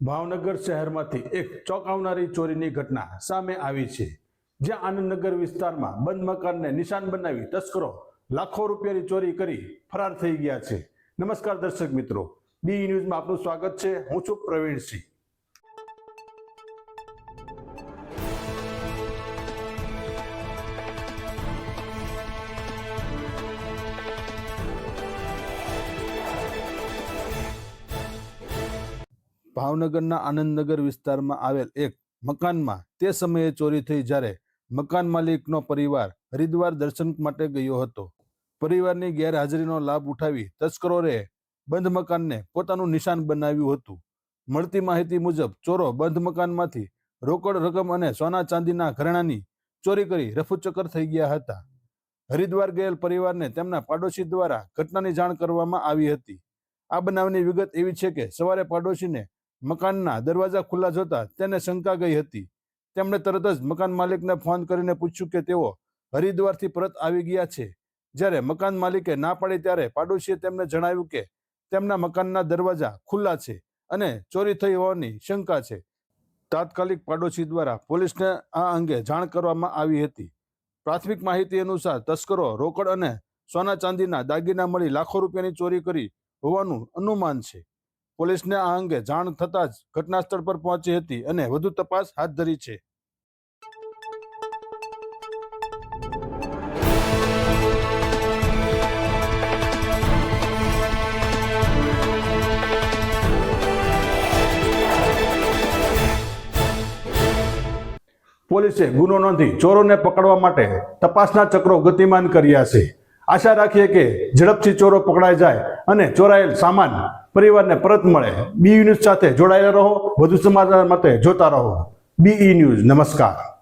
ભાવનગર શહેરમાંથી એક ચોંકાવનારી ચોરીની ઘટના સામે આવી છે. જ્યાં આનંદનગર વિસ્તારમાં બંધ મકાનને નિશાન બનાવી તસ્કરો લાખો રૂપિયાની ચોરી કરી ફરાર થઈ ગયા છે. નમસ્કાર દર્શક મિત્રો. બી ન્યૂઝમાં આપનું સ્વાગત છે. હું છું પ્રવીણસિંહ. ભાવનગરના આનંદનગર વિસ્તારમાં આવેલ એક મકાનમાં તે સમયે ચોરી થઈ જ્યારે મકાન માલિકનો પરિવાર હરિદ્વાર દર્શન માટે ગયો હતો. પરિવારની ગેરહાજરીનો લાભ ઉઠાવી તસ્કરોએ બંધ મકાનને પોતાનું નિશાન બનાવ્યું હતું. મળતી માહિતી મુજબ, ચોરો બંધ મકાનમાંથી રોકડ રકમ અને સોના ચાંદીના ઘરેણાની ચોરી કરી રફુચક્કર થઈ ગયા હતા. હરિદ્વાર ગયેલ પરિવારને તેમના પાડોશી દ્વારા ઘટનાની જાણ કરવામાં આવી હતી. આ બનાવની વિગત એવી છે કે સવારે પાડોશીને મકાનના દરવાજા ખુલ્લા જોતા તેને શંકા ગઈ હતી. તેમણે તરત જ મકાન માલિકને ફોન કરીને પૂછ્યું કે તેઓ હરિદ્વારથી પરત આવી ગયા છે. જ્યારે મકાન માલિકે ના પાડી ત્યારે પાડોશીએ તેમને જણાવ્યું કે તેમના મકાનના દરવાજા ખુલ્લા છે અને ચોરી થઈ હોવાની શંકા છે. તાત્કાલિક પાડોશી દ્વારા પોલીસને આ અંગે જાણ કરવામાં આવી હતી. પ્રાથમિક માહિતી અનુસાર તસ્કરો રોકડ અને સોના ચાંદીના દાગીના મળી લાખો રૂપિયાની ચોરી કરી હોવાનું અનુમાન છે. પોલીસને આ અંગે જાણ થતાં જ ઘટના સ્થળ પર પહોંચી હતી અને વધુ તપાસ હાથ ધરી છે. પોલીસે ગુનો નોંધી ચોરોને પકડવા માટે તપાસના ચક્રો ગતિમાન કર્યા છે. આશા રાખીએ કે ઝડપથી ચોરો પકડાઈ જાય અને ચોરાયેલ સામાન પરિવારને પરત મળે. બી ન્યૂઝ સાથે જોડાયેલા રહો. વધુ સમાચાર માટે જોતા રહો. B news. નમસ્કાર.